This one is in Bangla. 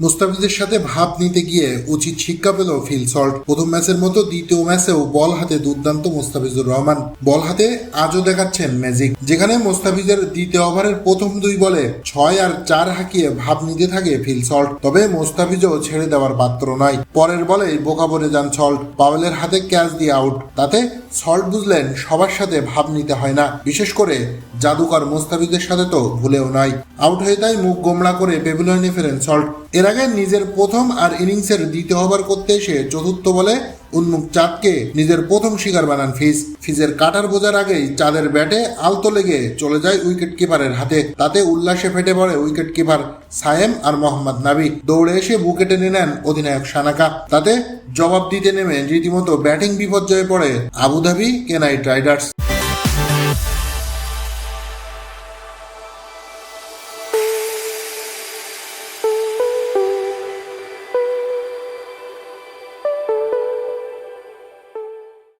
মুস্তাফিজের সাথে ভাব নিতে গিয়ে উচিত শিক্ষা পেল ফিল সল্ট। প্রথম ম্যাচের মতো দ্বিতীয় ম্যাচেও বল হাতে দুর্দান্ত মুস্তাফিজুর রহমান। বল হাতে আজও দেখাচ্ছেন ম্যাজিক। যেখানে মুস্তাফিজের দ্বিতীয় ওভারের প্রথম দুই বলে ছয় আর চার হাঁকিয়ে ভাব নিতে থাকে ফিল সল্ট। তবে মুস্তাফিজও ছেড়ে দেওয়ার পাত্র নয়। পরের বলেই বোকা বনে যান সল্ট। পাওয়েলের হাতে ক্যাচ দিয়ে আউট। তাতে সল্ট বুঝলেন সবার সাথে ভাব নিতে হয় না। বিশেষ করে জাদুকর মোস্তাফিজের সাথে তো ভুলেও নাই আউট হয়ে তাই মুখ গোমড়া করে বেবিলনে ফেরেন সল্ট। এর আগে নিজের প্রথম আর ইনিংসের দ্বিতীয় ওভার করতে এসে চতুর্থ বলে উন্মুখ চাঁদকে নিজের প্রথম শিকার বানান ফিজ। ফিজের কাটার বোঝার আগেই চাঁদের ব্যাটে আলতো লেগে চলে যায় উইকেট কিপারের হাতে। তাতে উল্লাসে ফেটে পড়ে উইকেট কিপার সায়েম আর মোহাম্মদ নাবি দৌড়ে এসে বুকে টেনে নেন অধিনায়ক সানাকা। তাতে জবাব দিতে নেমে রীতিমতো ব্যাটিং বিপর্যয়ে পড়ে আবুধাবি কেনাইট রাইডার্স।